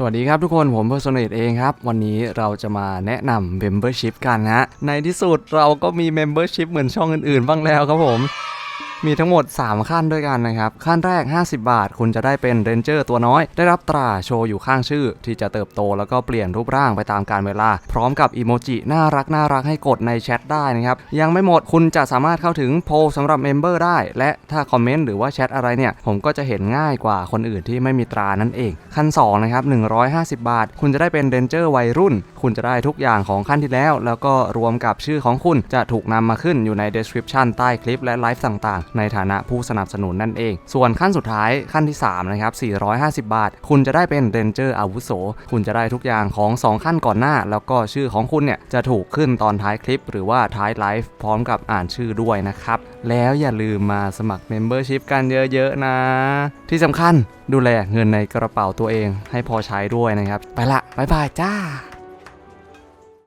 สวัสดีครับทุกคนผมเพอร์โซเนตเองครับ วันนี้เราจะมาแนะนำ Membership กันนะในที่สุดเราก็มี Membership เหมือนช่องอื่นๆ บ้างแล้วครับผม มีทั้งหมด 3 ขั้นด้วยกันนะครับ ขั้นแรก 50 บาท คุณจะได้เป็นเรนเจอร์ตัวน้อย ได้รับตราโชว์อยู่ข้างชื่อ ที่จะเติบโตแล้วก็เปลี่ยนรูปร่างไปตามกาลเวลา พร้อมกับอีโมจิน่ารักน่ารักให้กดในแชทได้นะครับ ยังไม่หมดคุณจะสามารถเข้าถึงโพลสำหรับเมมเบอร์ได้ และถ้าคอมเมนต์หรือว่าแชทอะไรเนี่ย ผมก็จะเห็นง่ายกว่าคนอื่นที่ไม่มีตรานั่นเอง ขั้น2นะครับ150 บาท คุณจะได้เป็นเรนเจอร์วัยรุ่น คุณจะได้ทุกอย่างของขั้นที่แล้ว แล้วก็รวมกับชื่อของคุณจะถูกนำมาขึ้นอยู่ใน description ใต้คลิปและไลฟ์ต่างในฐานะผู้สนับสนุนนั่นเอง ส่วนขั้นสุดท้ายขั้นที่3นะครับ450 บาท คุณจะได้เป็นเรนเจอร์อาวุโส คุณจะได้ทุกอย่างของ 2 ขั้นก่อนหน้า แล้วก็ชื่อของคุณเนี่ยจะถูกขึ้นตอนท้ายคลิป หรือว่าท้ายไลฟ์พร้อมกับอ่านชื่อด้วยนะครับ แล้วอย่าลืมมาสมัคร Membership กันเยอะๆนะ ที่สำคัญดูแลเงินในกระเป๋าตัวเองให้พอใช้ด้วยนะครับ ไปละบ๊ายบายจ้า